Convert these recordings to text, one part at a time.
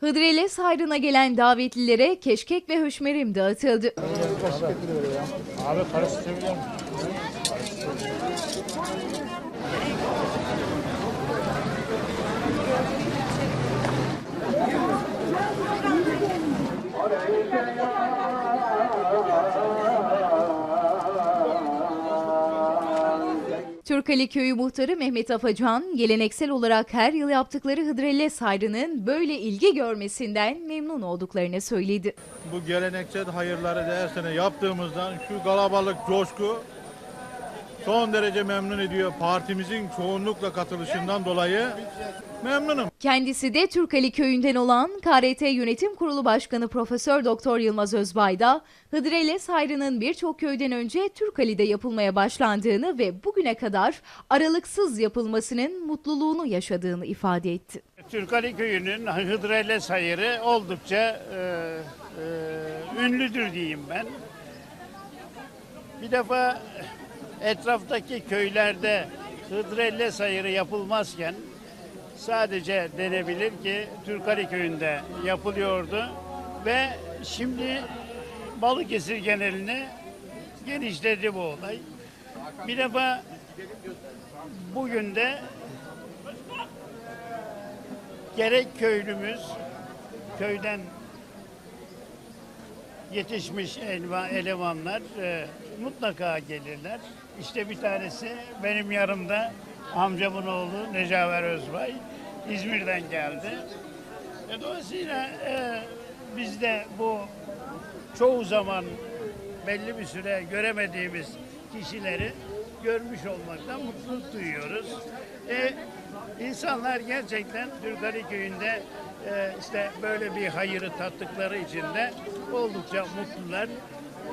Hıdrellez hayrına gelen davetlilere keşkek ve höşmerim dağıtıldı. Abi karıştırabilir miyim? Türkali Köyü muhtarı Mehmet Afacan, geleneksel olarak her yıl yaptıkları Hıdrellez hayrının böyle ilgi görmesinden memnun olduklarını söyledi. Bu geleneksel hayırları da her sene yaptığımızdan şu kalabalık coşku son derece memnun ediyor. Partimizin çoğunlukla katılışından dolayı memnunum. Kendisi de Türkali Köyü'nden olan KRT Yönetim Kurulu Başkanı Profesör Doktor Yılmaz Özbay da Hıdrellez hayrının birçok köyden önce Türkali'de yapılmaya başlandığını ve bugüne kadar aralıksız yapılmasının mutluluğunu yaşadığını ifade etti. Türkali Köyü'nün Hıdrellez hayırı oldukça e, e, ünlüdür diyeyim ben. Bir defa etraftaki köylerde Hıdrellez hayırı yapılmazken sadece denebilir ki Türkali Köyü'nde yapılıyordu ve şimdi Balıkesir geneline genişledi bu olay. Bir defa bugün de gerek köylümüz, köyden yetişmiş elva, elemanlar e, mutlaka gelirler. İşte bir tanesi benim yanımda amcamın oğlu Necaver Özbay İzmir'den geldi. E, dolayısıyla e, biz de bu çoğu zaman belli bir süre göremediğimiz kişileri görmüş olmaktan mutluluk duyuyoruz. E, insanlar gerçekten Türkali Köyü'nde e, işte böyle bir hayırı tattıkları için de oldukça mutlular.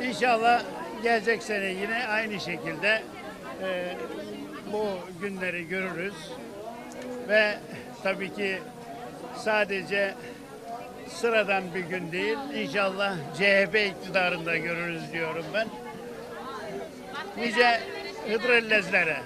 İnşallah gelecek sene yine aynı şekilde e, bu günleri görürüz. Ve tabii ki sadece sıradan bir gün değil, inşallah CHP iktidarında görürüz diyorum ben. Nice Hıdrellezlere.